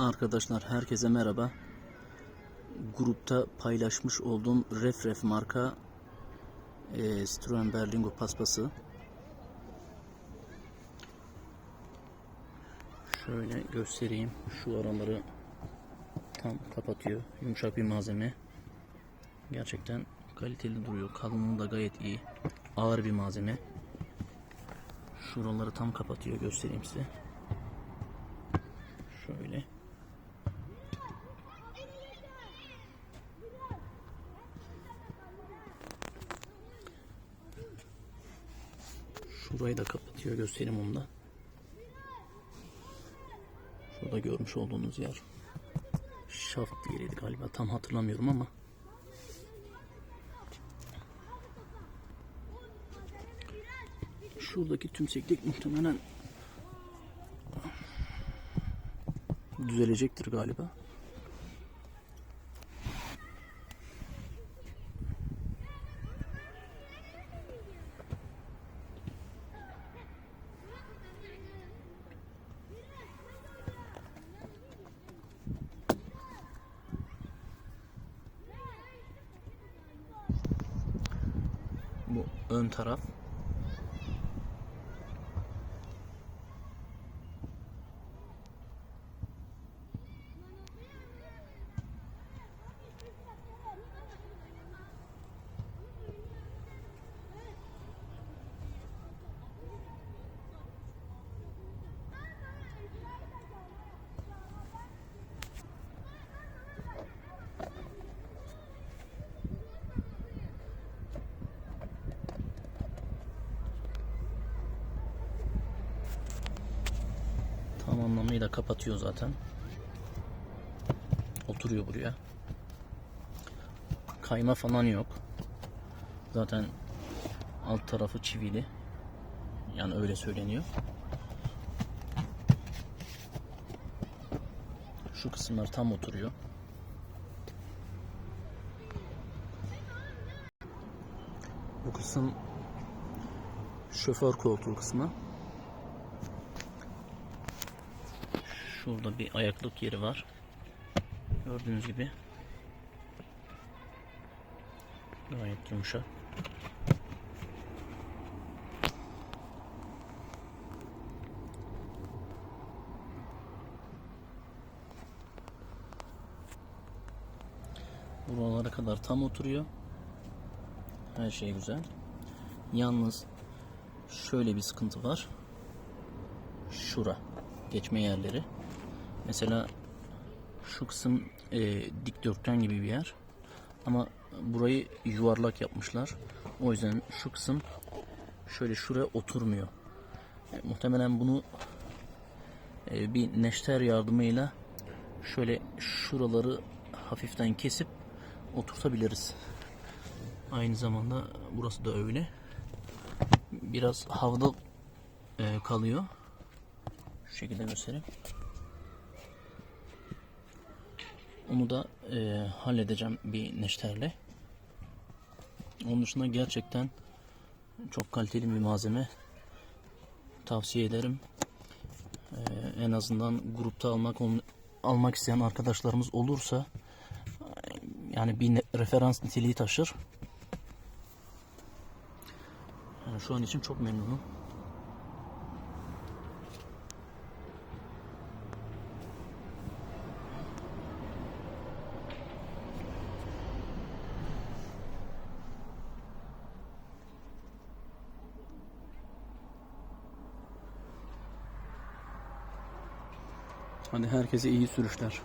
Arkadaşlar herkese merhaba. Grupta paylaşmış olduğum Refref marka e, Citroen Berlingo paspası. Şöyle göstereyim. Şu araları tam kapatıyor. Yumuşak bir malzeme. Gerçekten kaliteli duruyor. Kalınlığı da gayet iyi. Ağır bir malzeme. Şuraları tam kapatıyor. Göstereyim size. Şöyle. Şurayı da kapatıyor. Göstereyim onu da. Şurada görmüş olduğunuz yer. Şaft yeriydi galiba. Tam hatırlamıyorum ama. Şuradaki tümseklik muhtemelen düzelecektir galiba. Bu ön taraf. Anlamıyla kapatıyor zaten. Oturuyor buraya. Kayma falan yok. Zaten alt tarafı çivili. Yani öyle söyleniyor. Şu kısımlar tam oturuyor. Bu kısım şoför koltuğu kısmı. Şurada bir ayaklık yeri var. Gördüğünüz gibi. Gayet yumuşak. Buralara kadar tam oturuyor. Her şey güzel. Yalnız şöyle bir sıkıntı var. Şura geçme yerleri. Mesela şu kısım e, dikdörtgen gibi bir yer. Ama burayı yuvarlak yapmışlar. O yüzden şu kısım şöyle şuraya oturmuyor. E, muhtemelen bunu e, bir neşter yardımıyla şöyle şuraları hafiften kesip oturtabiliriz. Aynı zamanda burası da öyle. Biraz havada e, kalıyor. Şu şekilde göstereyim. Onu da e, halledeceğim bir neşterle. Onun dışında gerçekten çok kaliteli bir malzeme. Tavsiye ederim. E, en azından grupta almak almak isteyen arkadaşlarımız olursa yani bir referans niteliği taşır. Yani şu an için çok memnunum. Hadi herkese iyi sürüşler.